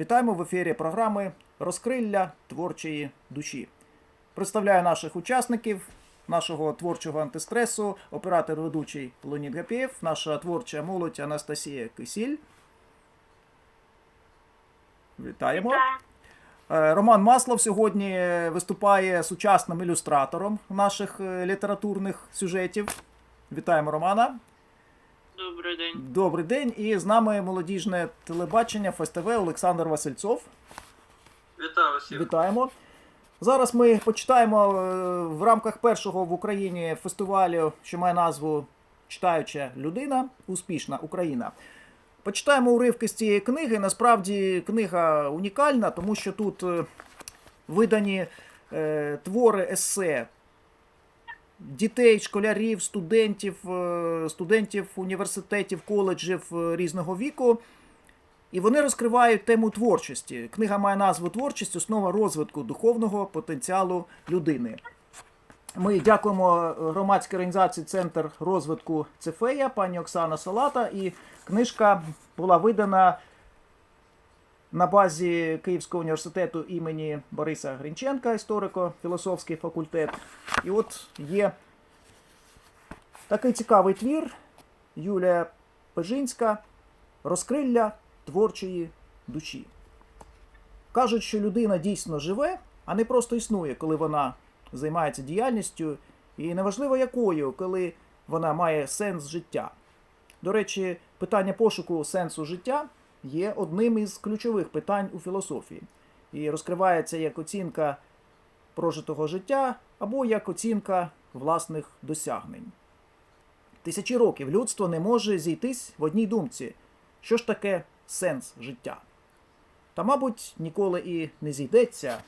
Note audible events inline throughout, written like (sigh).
Вітаємо в ефірі програми Розкрилля творчої душі. Представляю наших учасників нашого творчого антистресу, оператор ведучий Леонід Гапєєв, наша творча молодь Анастасія Кисіль. Вітаємо. Е, Роман Маслов сьогодні виступає сучасним ілюстратором наших е, літературних сюжетів. Вітаємо Романа. Добрий день. Добрий день. І з нами молодіжне телебачення ФСТВ Олександр Васильцов. Вітаю всіх. Вітаємо. Зараз ми почитаємо е, в рамках першого в Україні фестивалю, що має назву Читаюча людина, успішна Україна. Почитаємо уривки з цієї книги. Насправді книга унікальна, тому що тут е, видані е, твори есе дітей, школярів, студентів, е, студентів університетів, коледжів е, різного віку. І вони розкривають тему творчості. Книга має назву Творчість основа розвитку духовного потенціалу людини. Ми дякуємо громадській організації Центр розвитку Цефея, пані Оксана Салата. І книжка була видана на базі Київського університету імені Бориса Гринченка, історико-філософський факультет. І от є такий цікавий твір Юлія Пежинська Розкрилля творчої душі. Кажуть, що людина дійсно живе, а не просто існує, коли вона займається діяльністю, і неважливо якою, коли вона має сенс життя. До речі, питання пошуку сенсу життя є одним із ключових питань у філософії і розкривається як оцінка прожитого життя або як оцінка власних досягнень. Тисячі років людство не може зійтись в одній думці. Що ж таке сенс життя? Та, мабуть, ніколи і не зійдеться,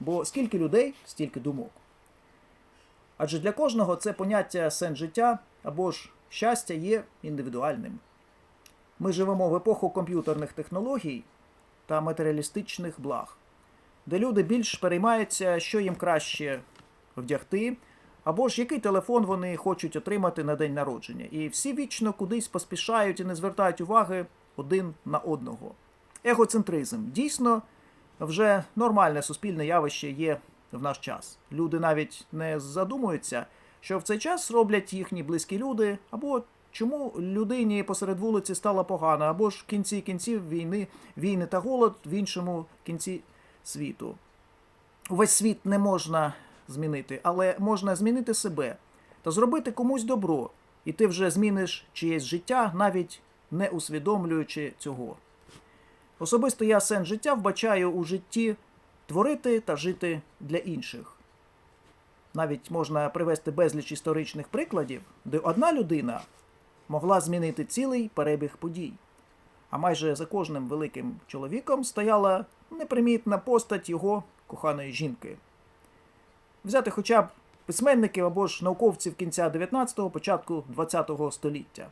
бо скільки людей, стільки думок. Адже для кожного це поняття сенс життя або ж щастя є індивідуальним. Ми живемо в епоху комп'ютерних технологій та матеріалістичних благ, де люди більш переймаються, що їм краще вдягти, або ж який телефон вони хочуть отримати на день народження. І всі вічно кудись поспішають і не звертають уваги один на одного. Егоцентризм дійсно вже нормальне суспільне явище є в наш час. Люди навіть не задумуються, що в цей час роблять їхні близькі люди, або чому людині посеред вулиці стало погано, або ж в кінці кінців війни, війни та голод в іншому кінці світу. Увесь світ не можна змінити, але можна змінити себе та зробити комусь добро, і ти вже зміниш чиєсь життя, навіть не усвідомлюючи цього. Особисто я сенс життя вбачаю у житті творити та жити для інших. Навіть можна привести безліч історичних прикладів, де одна людина могла змінити цілий перебіг подій. А майже за кожним великим чоловіком стояла непримітна постать його коханої жінки. Взяти хоча б письменників або ж науковців кінця 19-го, початку 20-го століття,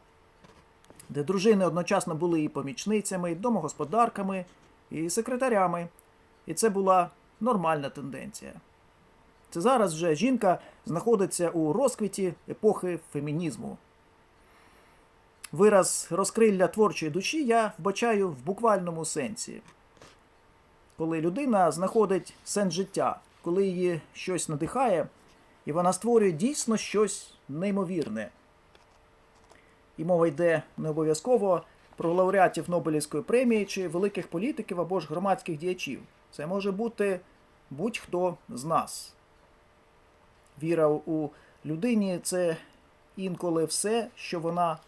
де дружини одночасно були і помічницями, і домогосподарками, і секретарями. І це була нормальна тенденція. Це зараз вже жінка знаходиться у розквіті епохи фемінізму. Вираз розкрилля творчої душі я вбачаю в буквальному сенсі. Коли людина знаходить сенс життя, коли її щось надихає, і вона створює дійсно щось неймовірне. І мова йде не обов'язково про лауреатів Нобелівської премії чи великих політиків або ж громадських діячів. Це може бути будь-хто з нас. Віра у людині це інколи все, що вона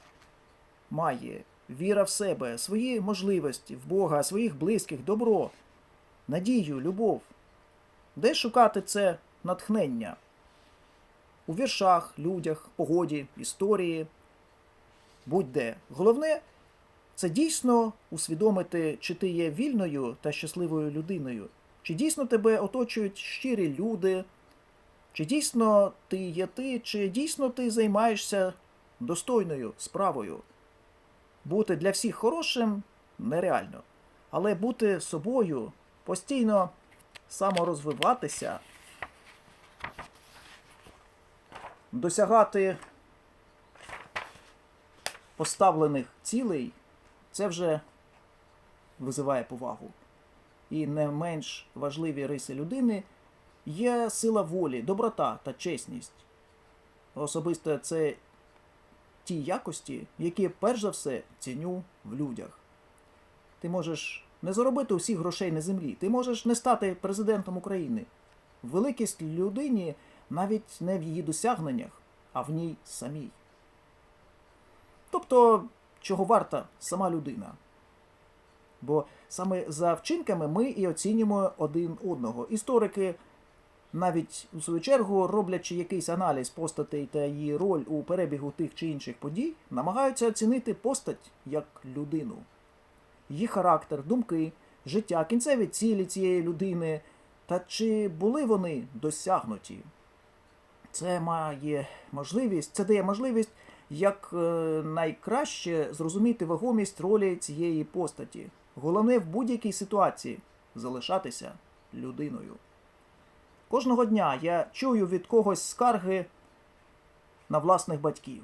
має. Віра в себе, свої можливості, в Бога, своїх близьких, добро, надію, любов. Де шукати це натхнення? У віршах, людях, погоді, історії, будь-де. Головне це дійсно усвідомити, чи ти є вільною та щасливою людиною, чи дійсно тебе оточують щирі люди, чи дійсно ти є ти, чи дійсно ти займаєшся достойною справою. Бути для всіх хорошим нереально, але бути собою, постійно саморозвиватися, досягати поставлених цілей, це вже визиває повагу. і не менш важливі риси людини є сила волі, доброта та чесність. Особисто це ті якості, які перш за все ціню в людях. Ти можеш не заробити усіх грошей на землі, ти можеш не стати президентом України. Великість людині навіть не в її досягненнях, а в ній самій. Тобто, чого варта сама людина. Бо саме за вчинками ми і оцінюємо один одного. Історики, навіть у свою чергу, роблячи якийсь аналіз постатей та її роль у перебігу тих чи інших подій, намагаються оцінити постать як людину, її характер, думки, життя, кінцеві цілі цієї людини та чи були вони досягнуті. Це має можливість, це дає можливість як е, найкраще зрозуміти вагомість ролі цієї постаті. Головне в будь-якій ситуації залишатися людиною. Кожного дня я чую від когось скарги на власних батьків,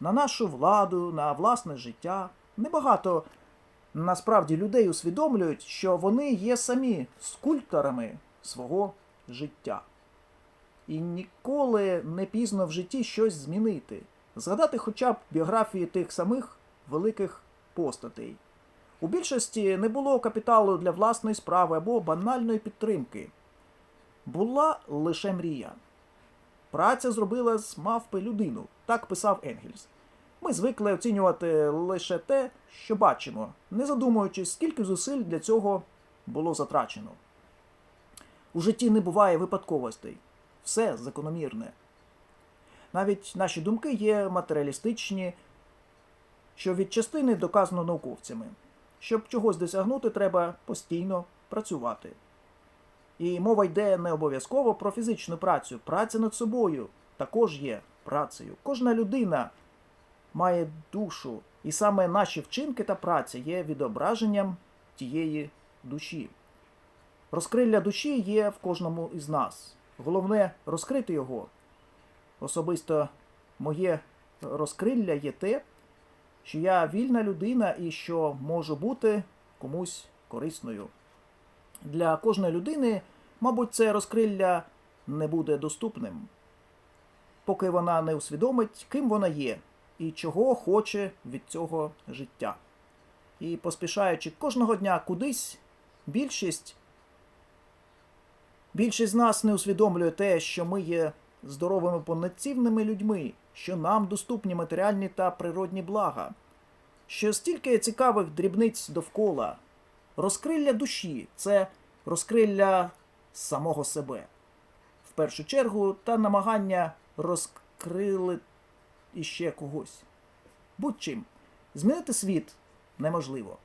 на нашу владу, на власне життя. Небагато насправді людей усвідомлюють, що вони є самі скульпторами свого життя. І ніколи не пізно в житті щось змінити. Згадати хоча б біографії тих самих великих постатей. У більшості не було капіталу для власної справи або банальної підтримки. Була лише мрія. Праця зробила з мавпи людину, так писав Енгельс. Ми звикли оцінювати лише те, що бачимо, не задумуючись, скільки зусиль для цього було затрачено. У житті не буває випадковостей, все закономірне. Навіть наші думки є матеріалістичні, що від частини доказано науковцями. Щоб чогось досягнути, треба постійно працювати. І мова йде не обов'язково про фізичну працю. Праця над собою також є працею. Кожна людина має душу, і саме наші вчинки та праця є відображенням тієї душі. Розкрилля душі є в кожному із нас. Головне розкрити його. Особисто моє розкрилля є те, що я вільна людина і що можу бути комусь корисною. Для кожної людини, мабуть, це розкрилля не буде доступним, поки вона не усвідомить, ким вона є і чого хоче від цього життя. І поспішаючи кожного дня кудись, більшість, більшість з нас не усвідомлює те, що ми є здоровими повноцінними людьми, що нам доступні матеріальні та природні блага, що стільки цікавих дрібниць довкола, розкрилля душі це розкрилля самого себе. В першу чергу, та намагання розкрили іще когось. Будь-чим. Змінити світ неможливо.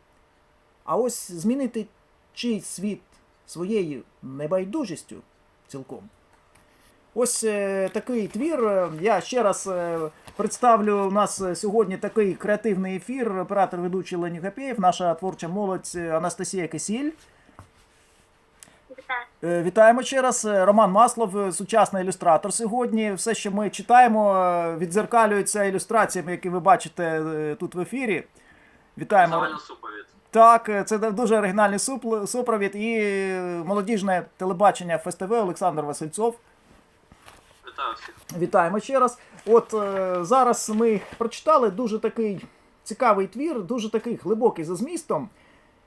А ось змінити чийсь світ своєю небайдужістю цілком. Ось е, такий твір. Я ще раз е, представлю у нас сьогодні такий креативний ефір. Оператор ведучий Лені Гапєєв, наша творча молодь Анастасія Кисіль. Вітаю. Е, Вітаємо ще раз. Роман Маслов, сучасний ілюстратор сьогодні. Все, що ми читаємо, відзеркалюється ілюстраціями, які ви бачите тут в ефірі. Вітаємо. Так, це дуже оригінальний супровід і молодіжне телебачення ФСТВ Олександр Васильцов. Вітаємо ще раз. От е, зараз ми прочитали дуже такий цікавий твір, дуже такий глибокий за змістом.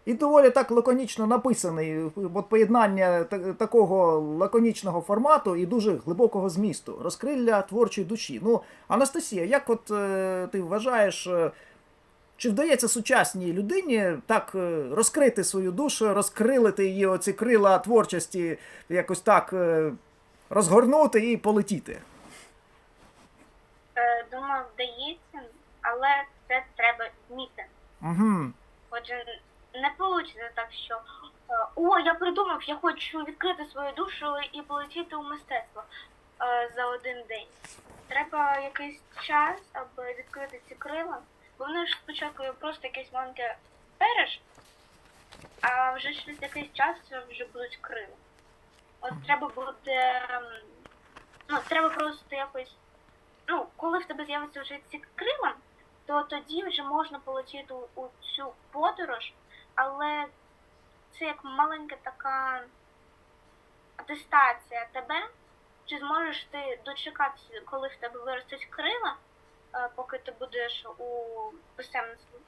І доволі так лаконічно написаний. От поєднання та- такого лаконічного формату і дуже глибокого змісту. Розкрилля творчої душі. Ну, Анастасія, як от е, ти вважаєш, е, чи вдається сучасній людині так е, розкрити свою душу, розкрилити її оці крила творчості, якось так е, розгорнути і полетіти? Е, Думаю, вдається, але це треба вміти. Угу. Отже, не вийде так, що е, о, я придумав, я хочу відкрити свою душу і полетіти у мистецтво е, за один день. Треба якийсь час, аби відкрити ці крила. Бо вони ж спочатку просто якесь маленьке переш, а вже через якийсь час вже будуть крила. От треба буде. ем, Ну, треба просто якось. Ну, коли в тебе з'явиться вже ці крила, то тоді вже можна полетіти у, цю подорож, але це як маленька така атестація тебе. Чи зможеш ти дочекатися, коли в тебе виростуть крила, е, поки ти будеш у писемництві?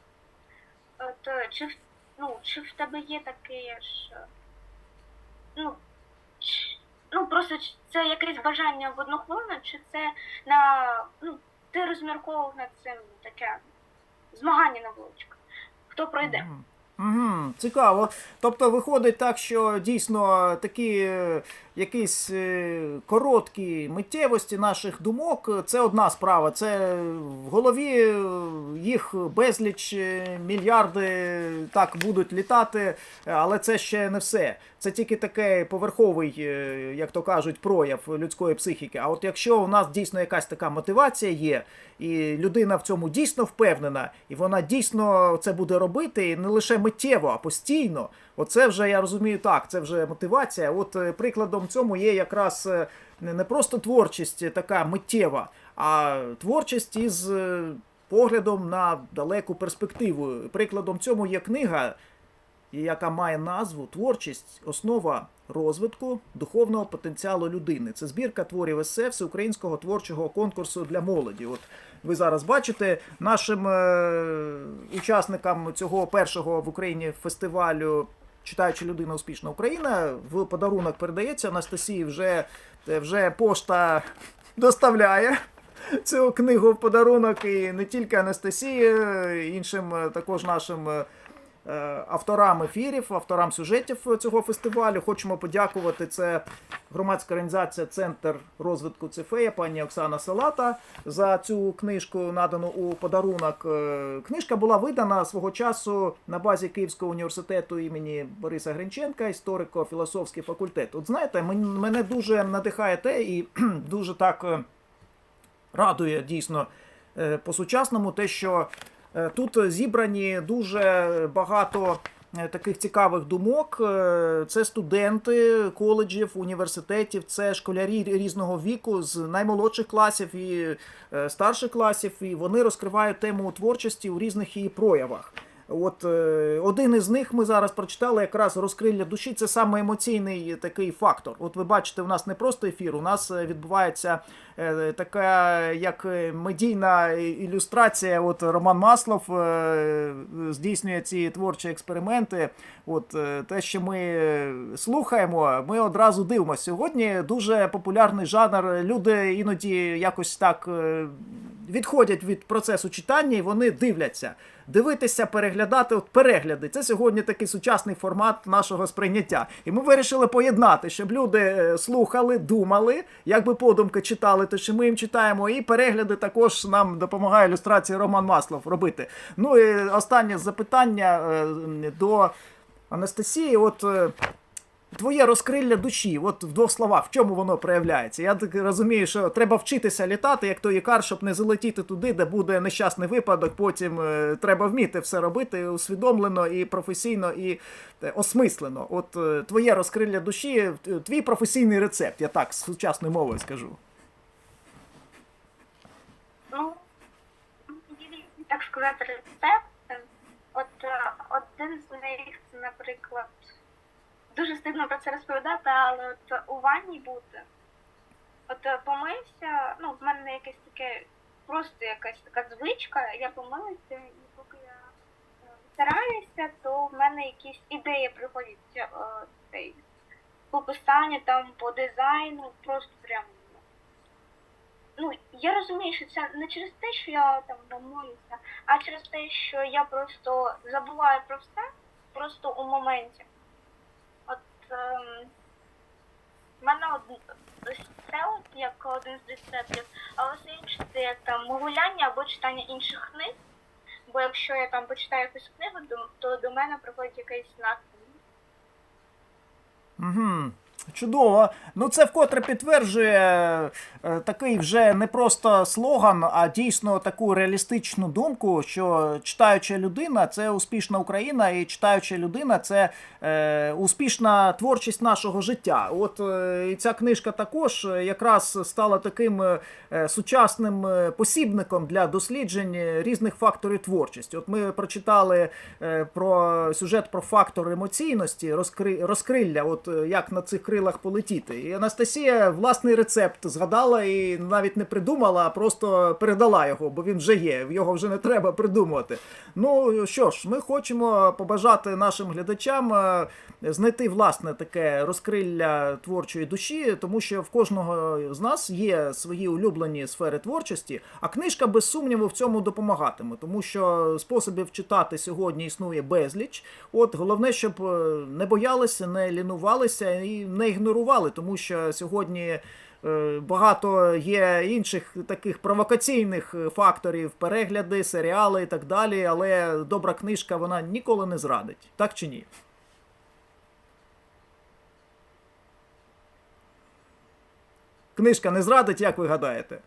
Е, То чи, ну, чи в тебе є таке ж. е, Ну, ну просто це якесь бажання в хвилину, чи це на. Ну, ти розмірковував над цим таке змагання на вуличках. Хто пройде? Угу, цікаво. Тобто виходить так, що дійсно такі якісь е, короткі миттєвості наших думок це одна справа. Це в голові е, їх безліч е, мільярди так будуть літати, але це ще не все. Це тільки такий поверховий, як то кажуть, прояв людської психіки. А от якщо у нас дійсно якась така мотивація є, і людина в цьому дійсно впевнена, і вона дійсно це буде робити, і не лише миттєво, а постійно. Оце вже я розумію так, це вже мотивація. От е, прикладом цьому є якраз е, не не просто творчість така миттєва, а творчість із е, поглядом на далеку перспективу. Прикладом цьому є книга, яка має назву Творчість основа розвитку духовного потенціалу людини. Це збірка творів есе Всеукраїнського творчого конкурсу для молоді. От ви зараз бачите нашим е, учасникам цього першого в Україні фестивалю. Читаючи людина успішна Україна, в подарунок передається. Анастасії вже, е, вже пошта доставляє цю книгу в подарунок. І не тільки Анастасії, е, іншим е, також нашим авторам ефірів, авторам сюжетів цього фестивалю. Хочемо подякувати. Це громадська організація Центр розвитку Цефея, пані Оксана Салата за цю книжку, надану у подарунок. Е, Книжка була видана свого часу на базі Київського університету імені Бориса Гринченка, історико-філософський факультет. От знаєте, мен- мене дуже надихає те і (clears throat) дуже так. е, радує дійсно е, по-сучасному те, що е, тут зібрані дуже багато е, таких цікавих думок. Е, Це студенти коледжів, університетів, це школярі різного віку з наймолодших класів і е, старших класів, і вони розкривають тему творчості у різних її проявах. От е, один із них ми зараз прочитали якраз розкрилля душі. Це саме емоційний такий фактор. От ви бачите, у нас не просто ефір, у нас е, відбувається е, така як медійна ілюстрація. От Роман Маслов здійснює ці творчі експерименти. От те, що ми слухаємо, ми одразу дивимося. Сьогодні дуже популярний жанр. Люди іноді якось так відходять від процесу читання і вони дивляться. Дивитися, переглядати, от перегляди. Це сьогодні такий сучасний формат нашого сприйняття. І ми вирішили поєднати, щоб люди е, слухали, думали, якби подумки читали, то що ми їм читаємо, і перегляди також нам допомагає ілюстрації Роман Маслов робити. Ну і останнє запитання е, до Анастасії. От е, твоє розкрилля душі, от в двох словах, в чому воно проявляється? Я так розумію, що треба вчитися літати, як той ікар, щоб не залетіти туди, де буде нещасний випадок. Потім е, треба вміти все робити усвідомлено і професійно, і е, осмислено. От е, твоє розкрилля душі, е, твій професійний рецепт, я так сучасною мовою скажу. Ну, так сказати, рецепт. От е, один з них, наприклад, дуже стидно про це розповідати, але от у ванні бути. От е, помився, ну, в мене якесь таке, просто якась така звичка, я помилася, і поки я е, витираюся, то в мене якісь ідеї приходять е, цей, по писанню, там, по дизайну, просто прям ну, я розумію, що це не через те, що я там домовлюся, а через те, що я просто забуваю про все, просто у моменті. От ем, в мене од... ось це от як один з рецептів, а ось інше це як там гуляння або читання інших книг. Бо якщо я там почитаю якусь книгу, то до мене приходить якийсь настрій. Угу. Чудово. Ну це вкотре підтверджує е, такий вже не просто слоган, а дійсно таку реалістичну думку, що читаюча людина це успішна Україна, і читаюча людина це е, успішна творчість нашого життя. От е, і ця книжка також е, якраз стала таким е, сучасним е, посібником для досліджень різних факторів творчості. От ми прочитали е, про сюжет про фактор емоційності, розкри... розкрилля, от е, як на цих крилах полетіти. І Анастасія власний рецепт згадала і навіть не придумала, а просто передала його, бо він вже є. Його вже не треба придумувати. Ну що ж, ми хочемо побажати нашим глядачам е, знайти власне таке розкрилля творчої душі, тому що в кожного з нас є свої улюблені сфери творчості, а книжка без сумніву в цьому допомагатиме, тому що способів читати сьогодні існує безліч. От головне, щоб е, не боялися, не лінувалися і не ігнорували, тому що сьогодні. е, Багато є інших таких провокаційних е, факторів, перегляди, серіали і так далі. Але добра книжка вона ніколи не зрадить, так чи ні? Книжка не зрадить, як ви гадаєте?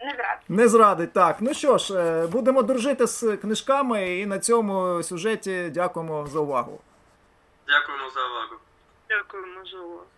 Не зрад. Не зрадить, так. Ну що ж, е, будемо дружити з книжками, і на цьому сюжеті дякуємо за увагу. Дякуємо за увагу. Дякуємо за увагу.